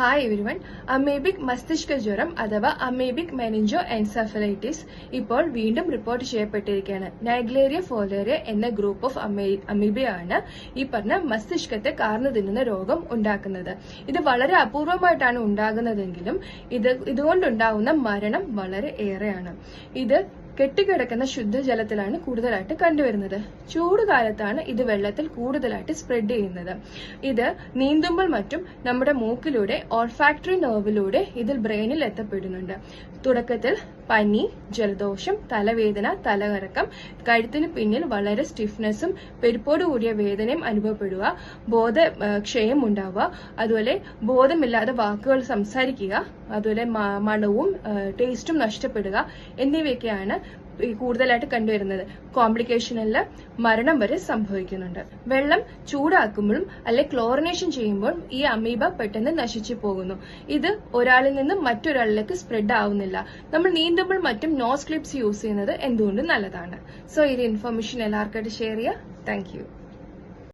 Hi everyone amoebic മസ്തിഷ്ക ജ്വരം അഥവാ അമേബിക് മെനിഞ്ചോ എൻസഫലൈറ്റിസ് ഇപ്പോൾ വീണ്ടും റിപ്പോർട്ട് ചെയ്യപ്പെട്ടിരിക്കുകയാണ്. നൈഗ്ലേറിയ ഫോലേറിയ എന്ന ഗ്രൂപ്പ് ഓഫ് അമീബയാണ് ഈ പറഞ്ഞ മസ്തിഷ്കത്തെ കാർന്നു തിന്നുന്ന രോഗം ഉണ്ടാക്കുന്നത്. ഇത് വളരെ അപൂർവമായിട്ടാണ് ഉണ്ടാകുന്നതെങ്കിലും ഇത് ഇതുകൊണ്ടുണ്ടാകുന്ന മരണം വളരെ ഏറെയാണ്. ഇത് കെട്ടിക്കിടക്കുന്ന ശുദ്ധജലത്തിലാണ് കൂടുതലായിട്ട് കണ്ടുവരുന്നത്. ചൂട് കാലത്താണ് ഇത് വെള്ളത്തിൽ കൂടുതലായിട്ട് സ്പ്രെഡ് ചെയ്യുന്നത്. ഇത് നീന്തുമ്പോൾ മറ്റും നമ്മുടെ മൂക്കിലൂടെ ഓൾഫാക്ടറി നെർവിലൂടെ ഇതിൽ ബ്രെയിനിൽ എത്തപ്പെടുന്നുണ്ട്. തുടക്കത്തിൽ പനി ജലദോഷം തലവേദന തലകറക്കം കഴുത്തിന് പിന്നിൽ വളരെ സ്റ്റിഫ്നെസ്സും പെരുപ്പോട് കൂടിയ വേദനയും അനുഭവപ്പെടുക ബോധ ക്ഷയം ഉണ്ടാവുക അതുപോലെ ബോധമില്ലാതെ വാക്കുകൾ സംസാരിക്കുക അതുപോലെ മണവും ടേസ്റ്റും നഷ്ടപ്പെടുക എന്നിവയൊക്കെയാണ് കൂടുതലായിട്ട് കണ്ടുവരുന്നത്. കോംപ്ലിക്കേഷനിൽ മരണം വരെ സംഭവിക്കുന്നുണ്ട്. വെള്ളം ചൂടാക്കുമ്പോഴും അല്ലെ ക്ലോറിനേഷൻ ചെയ്യുമ്പോൾ ഈ അമീബ പെട്ടെന്ന് നശിച്ചു പോകുന്നു. ഇത് ഒരാളിൽ നിന്ന് മറ്റൊരാളിലേക്ക് സ്പ്രെഡ് ആവുന്നില്ല. നമ്മൾ നീന്തുമ്പോൾ മറ്റും നോസ് ക്ലിപ്സ് യൂസ് ചെയ്യുന്നത് എന്തുകൊണ്ടും നല്ലതാണ്? സോ ഇത് ഇൻഫർമേഷൻ എല്ലാവർക്കായിട്ട് ഷെയർ ചെയ്യുക. താങ്ക്